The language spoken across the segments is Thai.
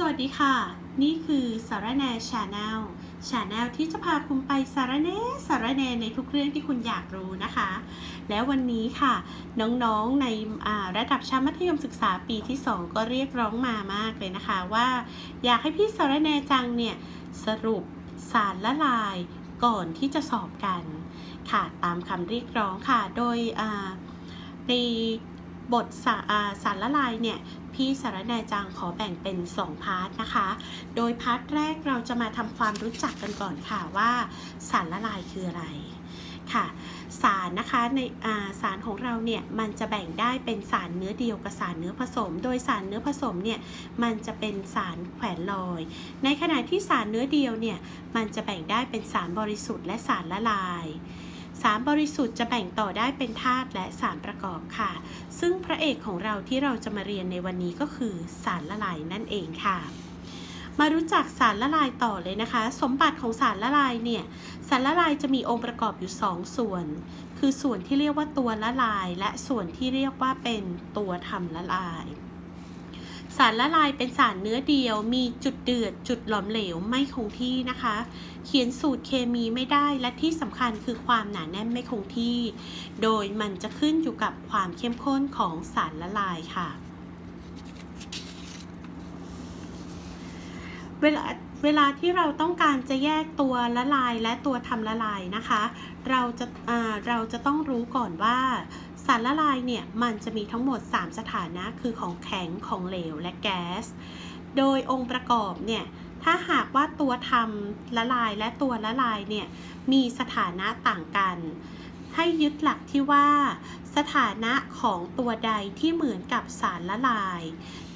สวัสดีค่ะ นี่คือสารแนชาแนลชาแนลที่จะพาคุณไปสารแนสารแนในทุกเรื่องที่คุณอยากรู้นะคะ แล้ววันนี้ค่ะ น้องๆในระดับชั้นมัธยมศึกษาปีที่ 2 ก็เรียกร้องมามากเลยนะคะว่า อยากให้พี่สารแนจังเนี่ย สรุปสารละลายก่อนที่จะสอบกัน ค่ะตามคำเรียกร้องค่ะ โดยในบทสาสารละลายเนี่ย พี่สารแนจังขอแบ่งเป็น 2 พาร์ทนะคะ โดยพาร์ทแรกเราจะมาทำความรู้จักกันก่อนค่ะว่าสารละลายคืออะไรค่ะสารนะคะในสารของเราเนี่ยมันจะแบ่งได้เป็นสารเนื้อเดียวกับสารเนื้อผสม โดยสารเนื้อผสมเนี่ยมันจะเป็นสารแขวนลอย ในขณะที่สารเนื้อเดียวเนี่ยมันจะแบ่งได้เป็นสารบริสุทธิ์และสารละลาย สารบริสุทธิ์จะแบ่งต่อได้เป็นธาตุและสารประกอบค่ะ ซึ่งพระเอกของเราที่เราจะมาเรียนในวันนี้ก็คือสารละลายนั่นเองค่ะมารู้จักสารละลายต่อเลยนะคะ สมบัติของสารละลายเนี่ย สารละลายจะมีองค์ประกอบอยู่ 2 ส่วน คือส่วนที่เรียกว่าตัวละลาย และส่วนที่เรียกว่าเป็นตัวทำละลาย สารละลายเป็นสารเนื้อเดียว มีจุดเดือด จุดหลอมเหลวไม่คงที่นะคะ เขียนสูตรเคมีไม่ได้และที่สำคัญคือความหนาแน่นไม่คงที่ โดยมันจะขึ้นอยู่กับความเข้มข้นของสารละลายค่ะ เวลาเวลาที่เราต้องการจะแยกตัวละลายและตัวทำละลายนะคะ เราจะเราจะต้องรู้ก่อนว่า สารละลายเนี่ยมันจะมีทั้งหมด 3 สถานะคือของแข็งของเหลวและแก๊ส โดยองค์ประกอบเนี่ยถ้าหากว่าตัวทำละลายและตัวละลายเนี่ยมีสถานะต่างกัน ให้ยึดหลักที่ว่า สถานะของตัวใดที่เหมือนกับสารละลาย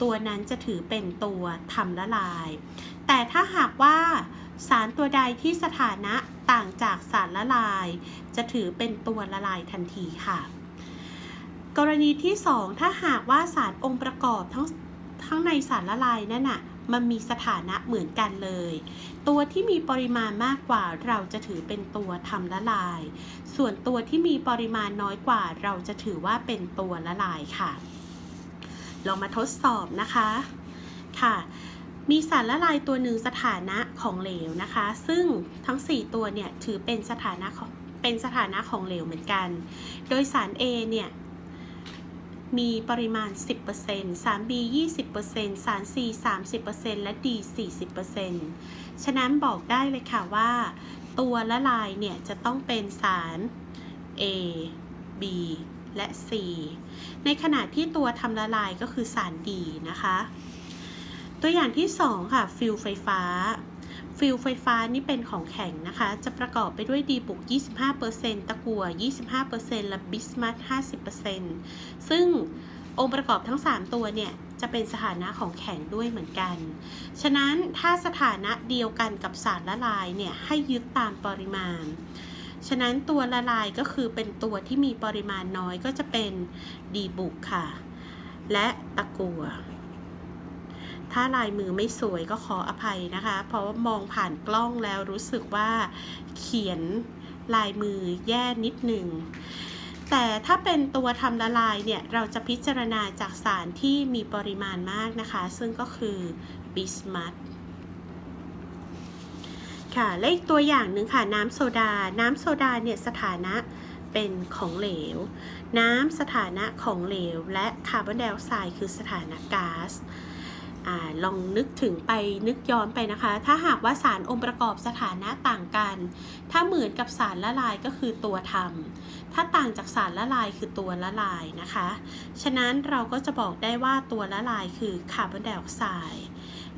ตัวนั้นจะถือเป็นตัวทำละลาย แต่ถ้าหากว่าสารตัวใดที่สถานะต่างจากสารละลาย จะถือเป็นตัวละลายทันทีค่ะ กรณีที่ 2 ถ้าหากว่าสารองค์ประกอบทั้งทั้งในสารละลายนั่นน่ะมันมีสถานะเหมือนกันเลย ตัวที่มีปริมาณมากกว่าเราจะถือเป็นตัวทำละลาย ส่วนตัวที่มีปริมาณน้อยกว่า เราจะถือว่าเป็นตัวละลายค่ะ ลองมาทดสอบนะคะค่ะ มีสารละลายตัวหนึ่งสถานะของเหลวนะคะ ซึ่งทั้ง 4 ตัวเนี่ยถือเป็นสถานะของเป็นสถานะของเหลวเหมือนกัน โดยสาร A เนี่ย มีปริมาณ 10%สาร B 20%สาร C 30%และ D 40%ฉะนั้นบอกได้เลยค่ะว่า ตัวละลายเนี่ยจะต้องเป็นสาร A B และ C ในขณะที่ตัวทำละลายก็คือสาร D นะคะ ตัวอย่างที่ 2 ค่ะ ฟิลไฟฟ้า ฟิลไฟฟ้านี่เป็นของแข็งนะคะ จะประกอบไปด้วยดีบุก 25%ตะกั่ว 25%และบิสมัท50%ซึ่งองค์ประกอบทั้ง 3 ตัวเนี่ย จะเป็นสถานะของแข็งด้วยเหมือนกัน ฉะนั้นถ้าสถานะเดียวกันกับสารละลายเนี่ย ให้ยึดตามปริมาณ ฉะนั้นตัวละลายก็คือเป็นตัวที่มีปริมาณน้อยก็จะเป็นดีบุกค่ะ และตะกั่ว ถ้าลายมือไม่สวยก็ขออภัยนะคะ เพราะว่ามองผ่านกล้องแล้วรู้สึกว่าเขียนลายมือแย่นิดหนึ่งแต่ถ้าเป็นตัวทำละลายเนี่ย เราจะพิจารณาจากสารที่มีปริมาณมากนะคะ ซึ่งก็คือบิสมัทค่ะ และอีกตัวอย่างหนึ่งค่ะ น้ำโซดา น้ำโซดาเนี่ยสถานะเป็นของเหลว น้ำสถานะของเหลว และคาร์บอนไดออกไซด์คือสถานะก๊าซ อลองนึกถึงไปนึกย้อนไปนะคะ ถ้าหากว่าสารองค์ประกอบสถานะต่างกัน ถ้าเหมือนกับสารละลายก็คือตัวทำถ้าต่างจากสารละลายคือตัวละลายนะคะ ฉะนั้นเราก็จะบอกได้ว่าตัวละลายคือคาร์บอนไดออกไซด์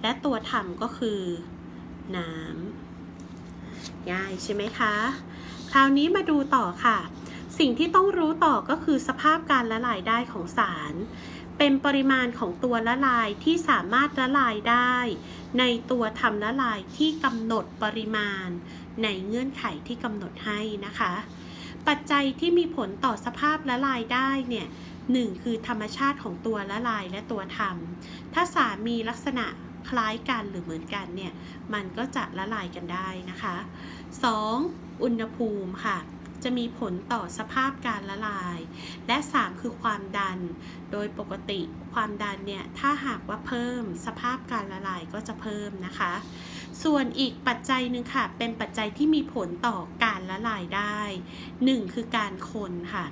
และตัวทำก็คือน้ำง่ายใช่ไหมคะ คราวนี้มาดูต่อค่ะ สิ่งที่ต้องรู้ต่อก็คือสภาพการละลายได้ของสาร เป็นปริมาณของตัวละลายที่สามารถละลายได้ ในตัวทำละลายที่กำหนดปริมาณ ในเงื่อนไขที่กำหนดให้นะคะ ปัจจัยที่มีผลต่อสภาพละลายได้เนี่ยหนึ่งคือธรรมชาติของตัวละลายและตัวทำถ้าสารมีลักษณะคล้ายกันหรือเหมือนกันเนี่ย มันก็จะละลายกันได้นะคะ 2. อุณหภูมิค่ะ จะมีผลต่อสภาพการละลาย และ 3 คือความดัน โดยปกติความดันเนี่ยถ้าหากว่าเพิ่มสภาพการละลายก็จะเพิ่มนะคะ ส่วนอีกปัจจัยหนึ่งค่ะ เป็นปัจจัยที่มีผลต่อการละลายได้ 1 คือการคนค่ะ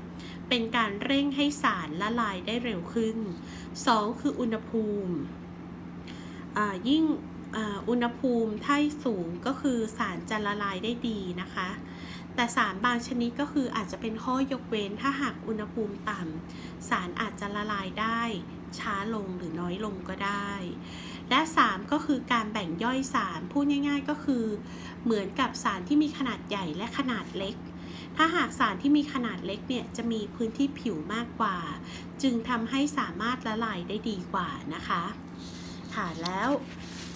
เป็นการเร่งให้สารละลายได้เร็วขึ้น 2 คืออุณหภูมิอ่ายิ่งอ่าอุณหภูมิถ้าสูงก็คือสารจะละลายได้ดีนะคะ แต่สารบางชนิดก็คืออาจจะเป็นข้อยกเว้นถ้าหากอุณหภูมิต่ำสารอาจจะละลายได้ ช้าลงหรือน้อยลงก็ได้ และ 3 ก็คือการแบ่งย่อยสารพูดง่ายๆ ก็คือ เหมือนกับสารที่มีขนาดใหญ่และขนาดเล็ก ถ้าหากสารที่มีขนาดเล็กเนี่ยจะมีพื้นที่ผิวมากกว่า จึงทำให้สามารถละลายได้ดีกว่านะคะ ค่ะแล้ว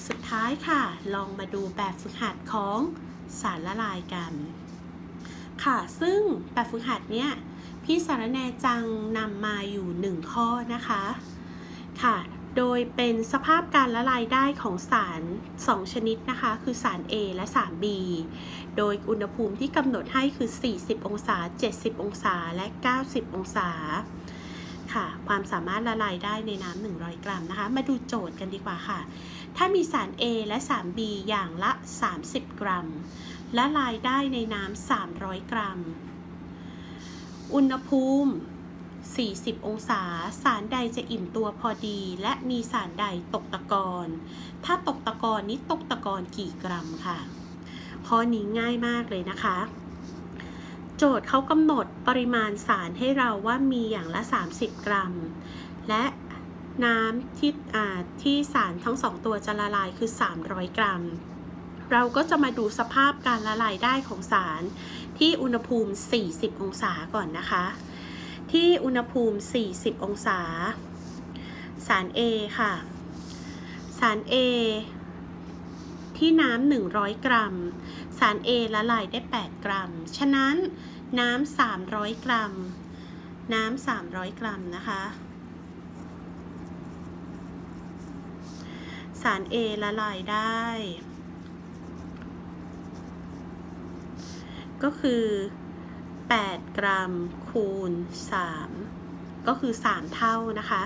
สุดท้ายค่ะ ลองมาดูแบบฝึกหัดของสารละลายกัน ค่ะ ซึ่งแบบฝึกหัดเนี่ยพี่สารแนจังนำมาอยู่หนึ่งข้อนะคะ ค่ะ โดยเป็นสภาพการละลายได้ของสาร 2 ชนิดนะคะ คือสาร A และสาร B โดยอุณหภูมิที่กำหนดให้คือ 40 องศา 70 องศา และ 90 องศา ค่ะ ความสามารถละลายได้ในน้ำ 100 กรัมนะคะ มาดูโจทย์กันดีกว่าค่ะ ถ้ามีสาร A และสาร B อย่างละ 30 กรัม และลายได้ในน้ำ 300 กรัม อุณหภูมิ 40 องศา สารใดจะอิ่มตัวพอดี และมีสารใดตกตะกอนถ้าตกตะกอนนี้ตกตะกอนกี่กรัมค่ะ ข้อนี้ง่ายมากเลยนะคะ โจทย์เขากำหนดปริมาณสารให้เราว่ามีอย่างละ 30 กรัม และน้ำที่ที่สารทั้งสองตัวจะละลายคือ 300 กรัม เราก็จะมาดูสภาพการละลายได้ของสาร ที่อุณหภูมิ 40 องศาก่อนนะคะ ที่อุณหภูมิ 40 องศา สาร A ค่ะ สาร A ที่น้ำ 100 กรัม สาร A ละลายได้ 8 กรัม ฉะนั้นน้ำ 300 กรัม น้ำ 300 กรัมนะคะ สาร A ละลายได้ ก็คือ 8 กรัมคูณ 3 ก็คือ 3 เท่านะคะ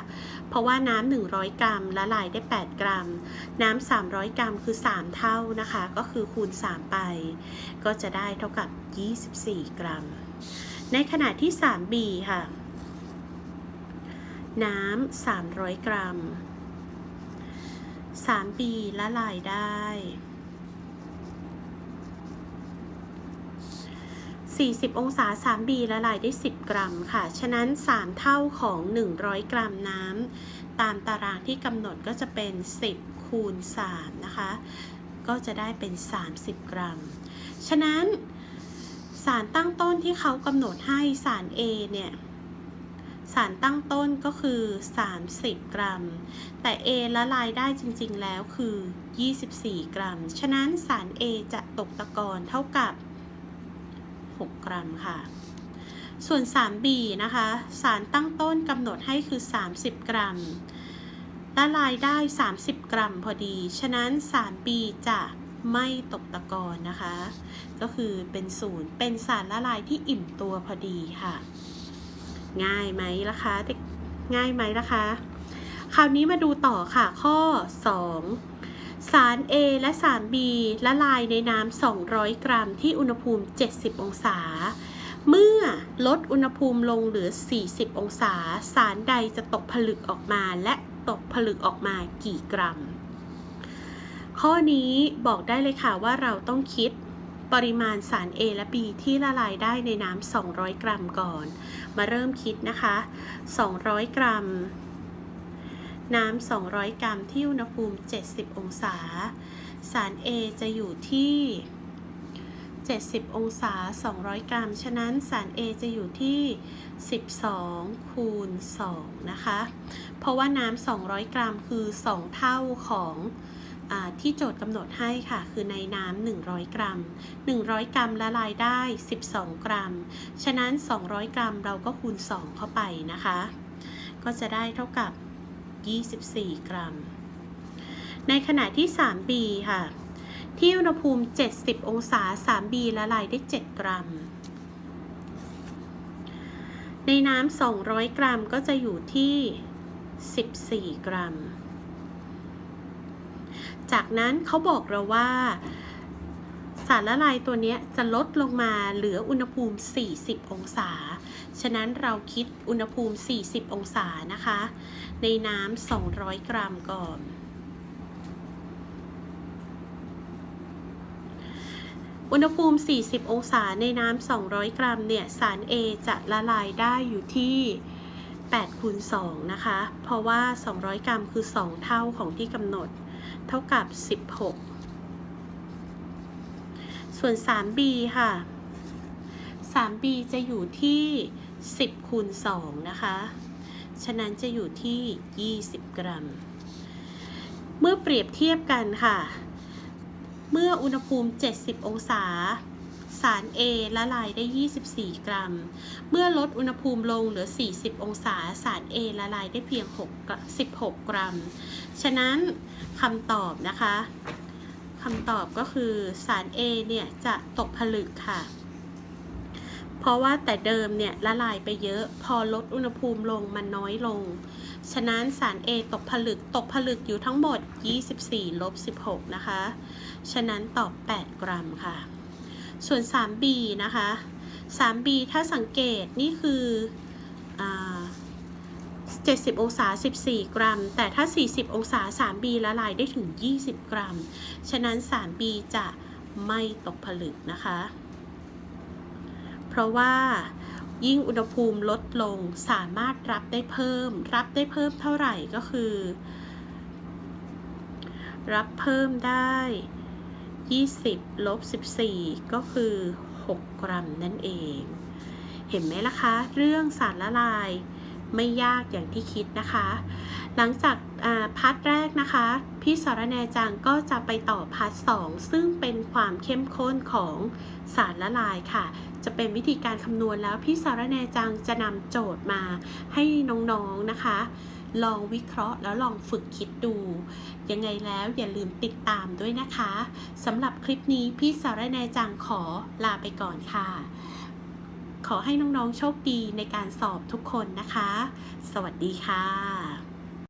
เพราะว่าน้ำ100 กรัมละลายได้ 8 กรัม น้ำ300 กรัมคือ 3 เท่านะคะ ก็คือคูณ 3 ไป ก็จะได้เท่ากับ 24 กรัม ในขณะที่ 3B ค่ะ น้ำ300 กรัม 3B ละลายได้ 40 องศา 3B ละลายได้ 10 กรัมค่ะ ฉะนั้น 3 เท่าของ 100 กรัมน้ำตามตารางที่กำหนดก็จะเป็น 10 คูณ 3 นะคะ ก็จะได้เป็น 30 กรัม ฉะนั้น สารตั้งต้นที่เขากำหนดให้สาร A เนี่ยสารตั้งต้นก็คือ 30 กรัม แต่ A ละลายได้จริงๆแล้วคือ 24 กรัม ฉะนั้นสาร A จะตกตะกอนเท่ากับ 6 กรัมค่ะ ส่วน 3B นะคะ สารตั้งต้นกำหนดให้คือ 30 กรัมละลายได้ 30 กรัมพอดี ฉะนั้น 3B จะไม่ตกตะกอนนะคะ ก็คือเป็นศูนย์เป็นสารละลายที่อิ่มตัวพอดีค่ะ ง่ายไหมล่ะคะเด็กง่ายไหมล่ะคะ คราวนี้มาดูต่อค่ะข้อ 2 สาร A และ สาร B ละลายในน้ำ 200 กรัมที่อุณหภูมิ 70 องศา เมื่อลดอุณหภูมิลงเหลือ 40 องศา สารใดจะตกผลึกออกมาและตกผลึกออกมากี่กรัม ข้อนี้บอกได้เลยค่ะว่าเราต้องคิดปริมาณสาร A และ B ที่ละลายได้ในน้ำ 200 กรัมก่อน มาเริ่มคิดนะคะ 200 กรัม น้ำ 200 กรัมที่อุณหภูมิ 70 องศา สาร A จะอยู่ที่ 70 องศา 200 กรัม ฉะนั้นสาร A จะอยู่ที่ 12 คูณ 2 นะคะ เพราะว่าน้ำ 200 กรัมคือ 2 เท่าของอที่โจทย์กำหนดให้ค่ะ คือในน้ำ 100 กรัม 100 กรัมละลายได้ 12 กรัม ฉะนั้น 200 กรัมเราก็คูณ 2 เข้าไปนะคะ ก็จะได้เท่ากับ 24 กรัม ในขณะที่ 3B ค่ะ ที่อุณหภูมิ 70 องศา 3B ละลายได้ 7 กรัม ในน้ำ 200 กรัมก็จะอยู่ที่ 14 กรัม จากนั้นเขาบอกเราว่า สารละลายตัวนี้จะลดลงมาเหลืออุณหภูมิ 40 องศา ฉะนั้นเราคิดอุณหภูมิ 40 องศานะคะ ในน้ำ 200 กรัมก่อน อุณหภูมิ 40 องศาในน้ำ 200 กรัมเนี่ย สาร A จะละลายได้อยู่ที่8คูณ2นะคะ เพราะว่า 200 กรัมคือ 2 เท่าของที่กำหนด เท่ากับ 16 ส่วน 3B ค่ะ 3B จะอยู่ที่ 10 คูณ 2 นะคะ ฉะนั้นจะอยู่ที่ 20 กรัม เมื่อเปรียบเทียบกันค่ะ เมื่ออุณหภูมิ 70 องศา สาร A ละลายได้ 24 กรัม เมื่อลดอุณหภูมิลงเหลือ 40 องศา สาร A ละลายได้เพียง6กรัม16 กรัม ฉะนั้นคำตอบนะคะำตอบก็คือสาร A เนี่ยจะตกผลึกค่ะ เพราะว่าแต่เดิมเนี่ยละลายไปเยอะ พอลดอุณหภูมิลงมันน้อยลง ฉะนั้นสาร A ตกผลึกตกผลึกอยู่ทั้งหมด 24ลบ16 นะคะ ฉะนั้นตอบ 8 กรัมค่ะ ส่วน 3B นะคะ 3B ถ้าสังเกตนี่คืออ 70 องศา 14 กรัม แต่ถ้า 40 องศา 3B ละลายได้ถึง 20 กรัม ฉะนั้น 3B จะไม่ตกผลึกนะคะ เพราะว่ายิ่งอุณหภูมิลดลงสามารถรับได้เพิ่ม รับได้เพิ่มเท่าไหร่ก็คือ รับเพิ่มได้ 20ลบ14 ก็คือ 6 กรัมนั่นเอง เห็นไหมล่ะคะ เรื่องสารละลาย ไม่ยากอย่างที่คิดนะคะ หลังจากพาร์ทแรกนะคะ พี่สารแนจังก็จะไปต่อพาร์ทสองซึ่งเป็นความเข้มข้นของสารละลายค่ะ จะเป็นวิธีการคำนวณแล้วพี่สารแนจังจะนำโจทย์มาให้น้องๆนะคะ ลองวิเคราะห์แล้วลองฝึกคิดดู ยังไงแล้วอย่าลืมติดตามด้วยนะคะสำหรับคลิปนี้พี่สารแนจังขอลาไปก่อนค่ะ ขอให้น้องๆโชคดีในการสอบทุกคนนะคะ สวัสดีค่ะ